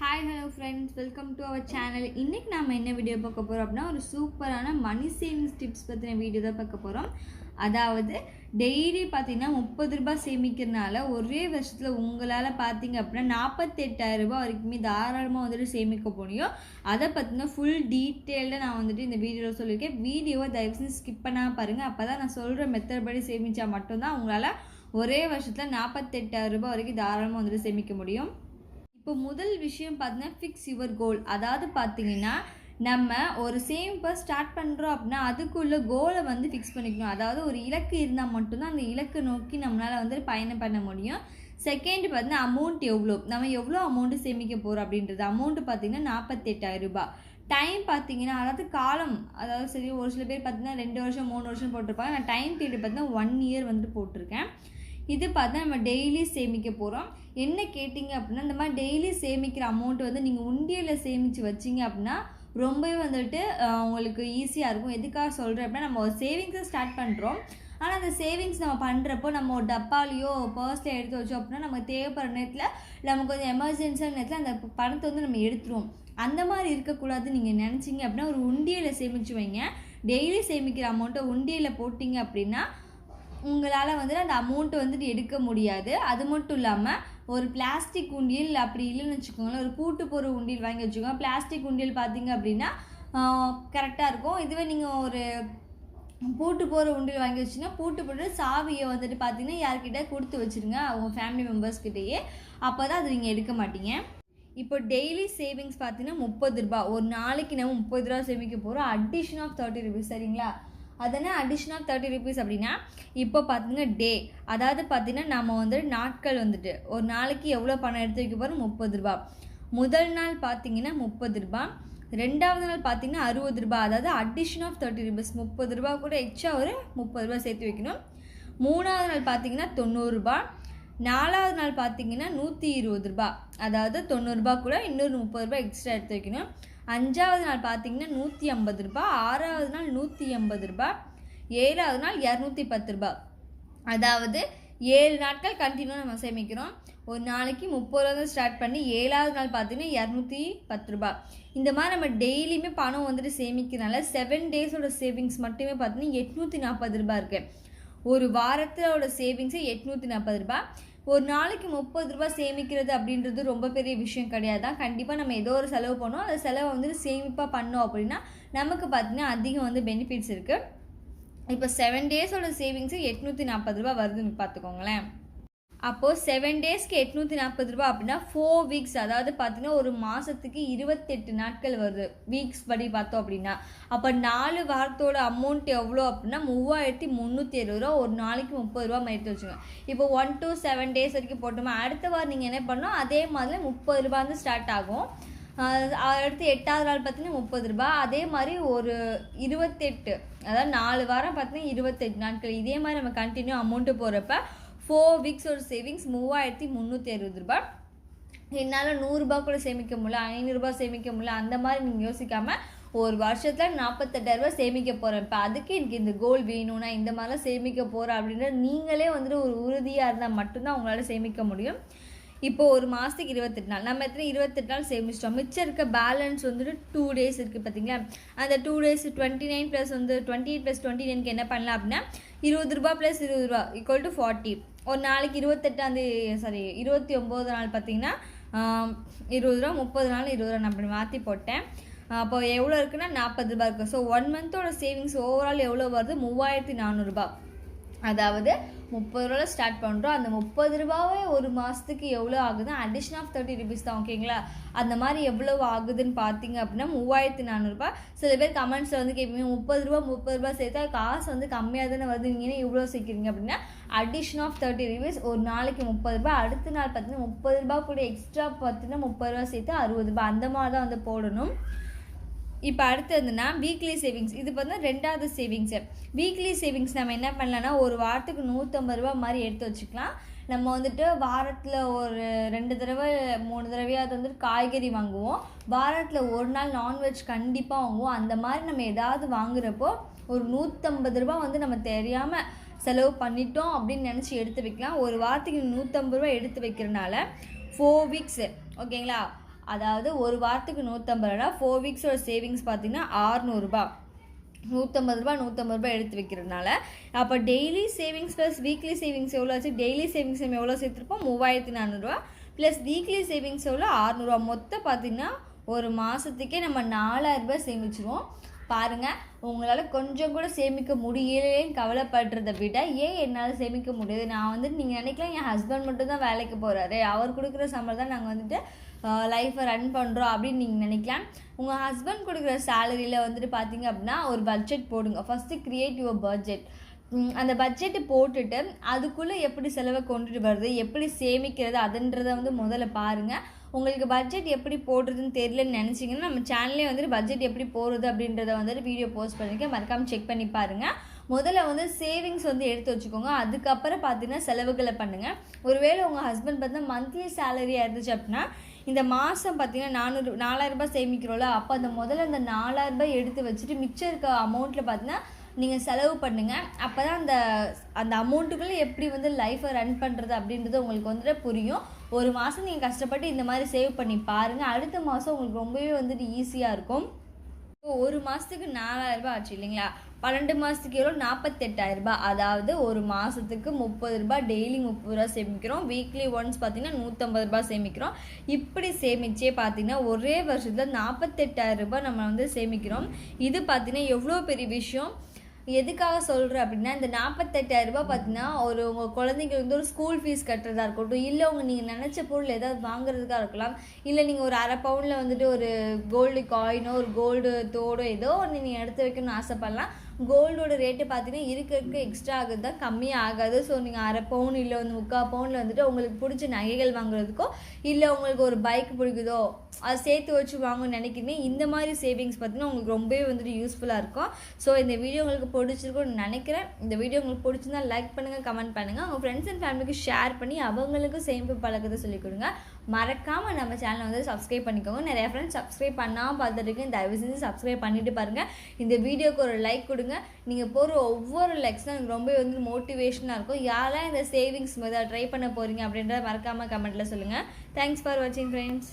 Hi hello friends welcome to our channel இன்றைக்கி நம்ம என்ன வீடியோ பார்க்க போகிறோம் அப்படின்னா ஒரு சூப்பரான மணி சேவிங்ஸ் டிப்ஸ் பற்றின வீடியோ தான் பார்க்க போகிறோம் அதாவது டெய்லி பார்த்தீங்கன்னா முப்பது ரூபாய் சேமிக்கிறதுனால ஒரே வருஷத்தில் உங்களால் பார்த்தீங்க அப்படின்னா நாற்பத்தெட்டாயிரம் ரூபாய் வரைக்குமே தாராளமாக வந்துட்டு சேமிக்க முடியும் அதை பார்த்தீங்கன்னா ஃபுல் டீட்டெயில்டாக நான் வந்துட்டு இந்த வீடியோவில் சொல்லியிருக்கேன். வீடியோவை தயவு செஞ்சு ஸ்கிப் பண்ணால் பாருங்கள் அப்போ தான் நான் சொல்கிற மெத்தட் படி சேமித்தா மட்டும்தான் உங்களால் ஒரே வருஷத்தில் நாற்பத்தெட்டாயிரம் ரூபாய் வரைக்கும் தாராளமாக வந்துட்டு சேமிக்க முடியும். இப்போ முதல் விஷயம் பார்த்தீங்கன்னா ஃபிக்ஸ் யுவர் கோல் அதாவது பார்த்தீங்கன்னா நம்ம ஒரு சேமிப்பை ஸ்டார்ட் பண்ணுறோம் அப்படின்னா அதுக்குள்ள கோலை வந்து ஃபிக்ஸ் பண்ணிக்கணும். அதாவது ஒரு இலக்கு இருந்தால் மட்டும்தான் அந்த இலக்கை நோக்கி நம்மளால் வந்து பயணம் பண்ண முடியும். செகண்ட் பார்த்தீங்கன்னா அமௌண்ட் எவ்வளோ? நம்ம எவ்வளோ அமௌண்ட்டு சேமிக்க போகிறோம் அப்படின்றது. அமௌண்ட்டு பார்த்தீங்கன்னா நாற்பத்தெட்டாயிரம் ரூபாய். டைம் பார்த்தீங்கன்னா அதாவது காலம் அதாவது சரி ஒரு சில பேர் பார்த்தீங்கன்னா ரெண்டு வருஷம் மூணு வருஷம் போட்டிருப்பாங்க. நான் டைம் பீரியட் பார்த்தீங்கன்னா ஒன் இயர் வந்துட்டு போட்டிருக்கேன். இது பார்த்தா நம்ம டெய்லி சேமிக்க போகிறோம் என்ன கேட்டிங்க அப்படின்னா இந்த மாதிரி டெய்லி சேமிக்கிற அமௌண்ட் வந்து நீங்கள் உண்டியலில் சேமித்து வச்சிங்க அப்படின்னா ரொம்பவே வந்துட்டு உங்களுக்கு ஈஸியாக இருக்கும். எதுக்காக சொல்கிறேன் அப்படின்னா நம்ம ஒரு சேவிங்ஸை ஸ்டார்ட் பண்ணுறோம் ஆனால் அந்த சேவிங்ஸ் நம்ம பண்ணுறப்போ நம்ம ஒரு டப்பாலையோ பர்ஸில் எடுத்து வச்சோம் அப்படின்னா நம்ம தேவைப்படுற நேரத்தில் நமக்கு கொஞ்சம் எமர்ஜென்சியான நேரத்தில் அந்த பணத்தை வந்து நம்ம எடுத்துருவோம். அந்த மாதிரி இருக்கக்கூடாது நீங்கள் நினச்சிங்க அப்படின்னா ஒரு உண்டியலை சேமிச்சு வைங்க. டெய்லி சேமிக்கிற அமௌண்ட்டை உண்டியலில் போட்டிங்க அப்படின்னா உங்களால் வந்துட்டு அந்த அமௌண்ட்டை வந்துட்டு எடுக்க முடியாது. அது மட்டும் இல்லாமல் ஒரு பிளாஸ்டிக் உண்டியல் அப்படி இல்லைன்னு வச்சுக்கோங்களேன் ஒரு கூட்டு போகிற உண்டியல் வாங்கி வச்சுக்கோங்க. பிளாஸ்டிக் உண்டியல் பார்த்தீங்க அப்படின்னா கரெக்டாக இருக்கும். இதுவே நீங்கள் ஒரு பூட்டு போகிற உண்டியல் வாங்கி வச்சுன்னா பூட்டு போட்டு சாவியை வந்துட்டு பார்த்தீங்கன்னா யார்கிட்ட கொடுத்து வச்சுருங்க. அவங்க ஃபேமிலி மெம்பர்ஸ்கிட்டயே அப்போ தான் அது நீங்கள் எடுக்க மாட்டீங்க. இப்போ டெய்லி சேவிங்ஸ் பார்த்தீங்கன்னா முப்பது ரூபா ஒரு நாளைக்கு நம்ம முப்பது ரூபா சேமிக்க போகிறோம் அடிஷன் ஆஃப் தேர்ட்டி ருபீஸ் சரிங்களா? அதனால் அடிஷ்னல் தேர்ட்டி ருபீஸ் அப்படின்னா இப்போ பார்த்தீங்கன்னா டே அதாவது பார்த்தீங்கன்னா நம்ம வந்து நாட்கள் வந்துட்டு ஒரு நாளைக்கு எவ்வளோ பணம் எடுத்து வைக்க போகிறோம் முப்பது ரூபா. முதல் நாள் பார்த்தீங்கன்னா முப்பது ரூபா. ரெண்டாவது நாள் பார்த்தீங்கன்னா அறுபது ரூபா. அதாவது அடிஷன் ஆஃப் தேர்ட்டி ருபீஸ் முப்பது ரூபா கூட எக்ஸ்ட்ரா ஒரு முப்பது ரூபா சேர்த்து வைக்கணும். மூணாவது நாள் பார்த்தீங்கன்னா தொண்ணூறுரூபா நாலாவது நாள் பார்த்தீங்கன்னா நூற்றி இருபது ரூபா. அதாவது தொண்ணூறுரூபா கூட இன்னொரு முப்பது ரூபா எக்ஸ்ட்ரா எடுத்து வைக்கணும். அஞ்சாவது நாள் பார்த்தீங்கன்னா நூற்றி ஐம்பது ரூபா ஆறாவது நாள் நூற்றி எண்பது ரூபா ஏழாவது நாள் இரநூத்தி பத்து ரூபா. அதாவது ஏழு நாட்கள் கண்டினியூ நம்ம சேமிக்கிறோம். ஒரு நாளைக்கு முப்பது ரூபா ஸ்டார்ட் பண்ணி ஏழாவது நாள் பார்த்தீங்கன்னா இரநூத்தி பத்து ரூபா. இந்த மாதிரி நம்ம டெய்லியுமே பணம் வந்துட்டு சேமிக்கிறனால செவன் டேஸோட சேவிங்ஸ் மட்டுமே பார்த்தீங்கன்னா எட்நூற்றி நாற்பது ரூபாய் இருக்குது ஒரு வாரத்தோட சேவிங்ஸு எட்நூற்றி நாற்பது ரூபாய் ஒரு நாளைக்கு முப்பது ரூபா சேமிக்கிறது அப்படின்றது ரொம்ப பெரிய விஷயம் கிடையாது? தான் கண்டிப்பாக நம்ம ஏதோ ஒரு செலவு பண்ணோம். அந்த செலவை வந்து சேமிப்பாக பண்ணோம் அப்படின்னா நமக்கு பார்த்தீங்கன்னா அதிகம் வந்து பெனிஃபிட்ஸ் இருக்குது இப்போ செவன் டேஸோட சேவிங்ஸு எட்நூற்றி நாற்பது ரூபா வருதுன்னு பார்த்துக்கோங்களேன் அப்போது செவன் டேஸ்க்கு எட்நூற்றி நாற்பது ரூபா அப்படின்னா ஃபோர் வீக்ஸ் அதாவது பார்த்தீங்கன்னா ஒரு மாதத்துக்கு இருபத்தெட்டு நாட்கள் வருது. வீக்ஸ் படி பார்த்தோம் அப்படின்னா. அப்போ நாலு வாரத்தோட அமௌண்ட் எவ்வளோ அப்படின்னா மூவாயிரத்தி முந்நூற்றி இருபது ரூபா ஒரு நாளைக்கு முப்பது ரூபா எடுத்து வச்சுக்கோங்க இப்போ ஒன் டூ செவன் டேஸ் வரைக்கும் போட்டோமா அடுத்த வாரம் நீங்கள் என்ன பண்ணணும் அதே மாதிரி முப்பது ரூபா வந்து ஸ்டார்ட் ஆகும். அடுத்து எட்டாவது நாள் பார்த்தீங்கன்னா முப்பது ரூபாய் அதே மாதிரி ஒரு இருபத்தெட்டு அதாவது நாலு வாரம் பார்த்தீங்கன்னா இருபத்தெட்டு நாட்கள். இதே மாதிரி நம்ம கண்டினியூ அமௌண்ட்டு போகிறப்ப ஃபோர் வீக்ஸோட சேவிங்ஸ் மூவாயிரத்தி முந்நூற்றி அறுபது ரூபாய். என்னால் நூறுரூபா கூட சேமிக்க முடியல ஐநூறுரூபா சேமிக்க முடியல அந்த மாதிரி நீங்கள் யோசிக்காமல் ஒரு வருஷத்தில் நாற்பத்தெட்டாயிரரூபா சேமிக்க போகிறேன் இப்போ அதுக்கு எனக்கு இந்த கோல் வேணும்னா இந்த மாதிரிலாம் சேமிக்க போகிறேன் அப்படின்ற நீங்களே வந்துட்டு ஒரு உறுதியாக இருந்தால் மட்டும்தான் உங்களால் சேமிக்க முடியும். இப்போ ஒரு மாதத்துக்கு இருபத்தெட்டு நாள். நம்ம எத்தனை இருபத்தெட்டு நாள் சேமிச்சிட்டோம்? மிச்சம் இருக்க பேலன்ஸ் வந்துட்டு டூ டேஸ் இருக்குது பார்த்தீங்களா அந்த two days twenty nine plus வந்து டுவெண்ட்டி எயிட் ப்ளஸ் டுவெண்ட்டி நைனுக்கு என்ன பண்ணலாம் அப்படின்னா இருபது ரூபா ப்ளஸ் இருபது ரூபா ஈக்குவல் டு ஃபார்ட்டி ஒரு நாளைக்கு இருபத்தெட்டாந்தேதி சாரி இருபத்தி ஒம்பது நாள் பார்த்தீங்கன்னா இருபது ரூபா முப்பது நாள் இருபது ரூபா நான் அப்படி மாற்றி போட்டேன். அப்போ எவ்வளோ இருக்குன்னா நாற்பது ரூபா இருக்குது ஸோ ஒன் மந்த்தோட சேவிங்ஸ் ஓவரால் எவ்வளோ வருது? மூவாயிரத்தி நானூறுரூபா அதாவது முப்பது ரூபாவில் ஸ்டார்ட் பண்ணுறோம் அந்த முப்பது ரூபாவே ஒரு மாதத்துக்கு எவ்வளோ ஆகுது அடிஷன் ஆஃப் தேர்ட்டி ருபீஸ் தான் ஓகேங்களா அந்த மாதிரி எவ்வளோ ஆகுதுன்னு பார்த்தீங்க அப்படின்னா மூவாயிரத்தி நானூறுபா சில பேர் கமெண்ட்ஸில் வந்து கேட்பீங்க முப்பது ரூபா முப்பது ரூபா சேர்த்தா காசு வந்து கம்மியாக தானே வருது. நீங்கள் இவ்வளோ சேர்க்குறீங்க அப்படின்னா அடிஷன் ஆஃப் தேர்ட்டி ருபீஸ் ஒரு நாளைக்கு முப்பது ரூபாய். அடுத்த நாள் பார்த்தீங்கன்னா முப்பது ரூபா கூட எக்ஸ்ட்ரா பார்த்தீங்கன்னா முப்பது ரூபா சேர்த்து அறுபது ரூபாய். அந்த மாதிரி தான் வந்து போடணும். இப்போ அடுத்ததுன்னா வீக்லி சேவிங்ஸ் இது பார்த்தா ரெண்டாவது சேவிங்ஸு வீக்லி சேவிங்ஸ் நம்ம என்ன பண்ணலாம்னா ஒரு வாரத்துக்கு நூற்றம்பது ரூபா மாதிரி எடுத்து வச்சுக்கலாம். நம்ம வந்துட்டு வாரத்தில் ஒரு ரெண்டு தடவை மூணு தடவையாவது வந்துட்டு காய்கறி வாங்குவோம். வாரத்தில் ஒரு நாள் நான்வெஜ் கண்டிப்பாக வாங்குவோம். அந்த மாதிரி நம்ம ஏதாவது வாங்குறப்போ ஒரு நூற்றம்பது ரூபா வந்து நம்ம தெரியாமல் செலவு பண்ணிட்டோம் அப்படின்னு நினச்சி எடுத்து வைக்கலாம். ஒரு வாரத்துக்கு நூற்றம்பது ரூபா எடுத்து வைக்கிறனால ஃபோர் வீக்ஸு ஓகேங்களா? அதாவது ஒரு வாரத்துக்கு நூற்றம்பது ரூபா ஃபோர் வீக்ஸோட சேவிங்ஸ் பார்த்தீங்கன்னா ஆறுநூறுபா நூற்றம்பது ரூபா நூற்றம்பது ரூபா எடுத்து வைக்கிறதுனால அப்போ daily savings plus weekly savings எவ்வளோ ஆச்சு? டெய்லி சேவிங்ஸ் நம்ம எவ்வளோ சேர்த்துருப்போம்? மூவாயிரத்தி நானூறுரூவா ப்ளஸ் வீக்லி சேவிங்ஸ் எவ்வளோ ஆறுநூறுவா மொத்தம் பார்த்தீங்கன்னா ஒரு மாதத்துக்கே நம்ம நாலாயிரரூபா சேமிச்சிருவோம். பாருங்கள் உங்களால் கொஞ்சம் கூட சேமிக்க முடியலேன்னு கவலைப்படுறதை விட ஏன் என்னால் சேமிக்க முடியுது? நான் வந்துட்டு நீங்கள் நினைக்கலாம் என் ஹஸ்பண்ட் மட்டும் தான் வேலைக்கு போகிறாரு அவர் கொடுக்குற சம்பளம் தான் நாங்கள் வந்துட்டு லைஃப்பை ரன் பண்ணுறோம் அப்படின்னு நீங்கள் நினைக்கலாம். உங்கள் ஹஸ்பண்ட் கொடுக்குற சேலரியில் வந்துட்டு பார்த்தீங்க அப்படின்னா ஒரு பட்ஜெட் போடுங்க. ஃபஸ்ட்டு க்ரியேட் யுவர் பட்ஜெட் அந்த பட்ஜெட்டு போட்டுட்டு அதுக்குள்ளே எப்படி செலவை கொண்டுட்டு வருது எப்படி சேமிக்கிறது அதுன்றதை வந்து முதல்ல பாருங்கள் உங்களுக்கு பட்ஜெட் எப்படி போடுறதுன்னு தெரியலன்னு நினச்சிங்கன்னா நம்ம சேனல்லே வந்துட்டு பட்ஜெட் எப்படி போடுறது அப்படின்றத வந்துட்டு வீடியோ போஸ்ட் பண்ணியிருக்கேன் மறக்காமல் செக் பண்ணி பாருங்கள் முதல்ல வந்து சேவிங்ஸ் வந்து எடுத்து வச்சுக்கோங்க. அதுக்கப்புறம் பார்த்தீங்கன்னா செலவுகளை பண்ணுங்கள் ஒருவேளை உங்கள் ஹஸ்பண்ட் பார்த்தா மந்த்லி சேலரியாக இருந்துச்சு அப்படின்னா இந்த மாதம் பார்த்தீங்கன்னா நானூறு நாலாயிரரூபா சேமிக்கிறோம்ல அப்போ அந்த முதல்ல அந்த நாலாயிரரூபா எடுத்து வச்சுட்டு மிச்சம் இருக்க அமௌண்ட்டில் பார்த்தீங்கன்னா நீங்கள் செலவு பண்ணுங்கள் அப்போ தான் அந்த அந்த அமௌண்ட்டுக்குள்ளே எப்படி வந்து லைஃப்பை ரன் பண்ணுறது அப்படின்றது உங்களுக்கு வந்துட்டு புரியும். ஒரு மாதம் நீங்கள் கஷ்டப்பட்டு இந்த மாதிரி சேவ் பண்ணி பாருங்கள் அடுத்த மாதம் உங்களுக்கு ரொம்பவே வந்துட்டு ஈஸியாக இருக்கும். ஒரு மாதத்துக்கு நாலாயிரரூபா ஆச்சு இல்லைங்களா? பன்னெண்டு மாதத்துக்கு எவ்வளோ நாற்பத்தெட்டாயிரரூபா அதாவது ஒரு மாதத்துக்கு முப்பது ரூபாய். டெய்லி முப்பது ரூபா சேமிக்கிறோம். வீக்லி ஒன்ஸ் பார்த்திங்கன்னா நூற்றம்பது ரூபாய் சேமிக்கிறோம். இப்படி சேமிச்சே பார்த்திங்கன்னா ஒரே வருஷத்தில் நாற்பத்தெட்டாயிரம் ரூபாய் நம்ம வந்து சேமிக்கிறோம். இது பார்த்திங்கன்னா எவ்வளோ பெரிய விஷயம்? எதுக்காக சொல்கிறேன் அப்படின்னா இந்த நாற்பத்தெட்டாயிரரூபா பார்த்தீங்கன்னா ஒரு உங்கள் குழந்தைங்க வந்து ஒரு ஸ்கூல் ஃபீஸ் கட்டுறதா இருக்கட்டும் இல்லை உங்கள் நீங்கள் நினச்ச பொருள் ஏதாவது வாங்குறதுக்காக இருக்கலாம் இல்லை நீங்கள் ஒரு அரை பவுனில் வந்துட்டு ஒரு கோல்டு காயினோ ஒரு கோல்டு தோடோ ஏதோ ஒன்று நீங்கள் எடுத்து வைக்கணும்னு ஆசைப்படலாம். கோல்டோட ரேட்டு பார்த்தீங்கன்னா இருக்க இருக்க எக்ஸ்ட்ரா ஆகுது தான் கம்மியாக ஆகாது. ஸோ நீங்கள் அரை பவுன் இல்லை வந்து முக்கால் பவுனில் வந்துட்டு உங்களுக்கு பிடிச்ச நகைகள் வாங்குறதுக்கோ இல்லை உங்களுக்கு ஒரு பைக் பிடிக்குதோ அதை சேர்த்து வச்சு வாங்கணும்னு நினைக்கிறீங்க இந்த மாதிரி சேவிங்ஸ் பார்த்தீங்கன்னா உங்களுக்கு ரொம்பவே வந்துட்டு யூஸ்ஃபுல்லாக இருக்கும். ஸோ இந்த வீடியோ உங்களுக்கு பிடிச்சிருக்கும்னு நினைக்கிறேன். இந்த வீடியோ உங்களுக்கு பிடிச்சிருந்தா லைக் பண்ணுங்கள் கமெண்ட் பண்ணுங்கள் உங்கள் ஃப்ரெண்ட்ஸ் அண்ட் ஃபேமிலிக்கு ஷேர் பண்ணி அவங்களுக்கும் சேமிப்பு பழக்கத்தை சொல்லிக் கொடுங்க. மறக்காமல் நம்ம சேனலை வந்து சப்ஸ்கிரைப் பண்ணிக்கோங்க. நிறைய ஃப்ரெண்ட்ஸ் சப்ஸ்கிரைப் பண்ணாமல் பார்த்துருக்கேன் தயவு செஞ்சு சப்ஸ்கிரைப் பண்ணிட்டு பாருங்கள் இந்த வீடியோக்கு ஒரு லைக் கொடுங்க. நீங்கள் போகிற ஒவ்வொரு லெக்ஸும் எனக்கு ரொம்ப வந்து மோட்டிவேஷனாக இருக்கும். யாரெல்லாம் இந்த சேவிங்ஸ் மெத்தட் ட்ரை பண்ண போகிறீங்க அப்படின்றத மறக்காமல் கமெண்ட்டில் சொல்லுங்கள் தேங்க்ஸ் ஃபார் வாட்சிங் ஃப்ரெண்ட்ஸ்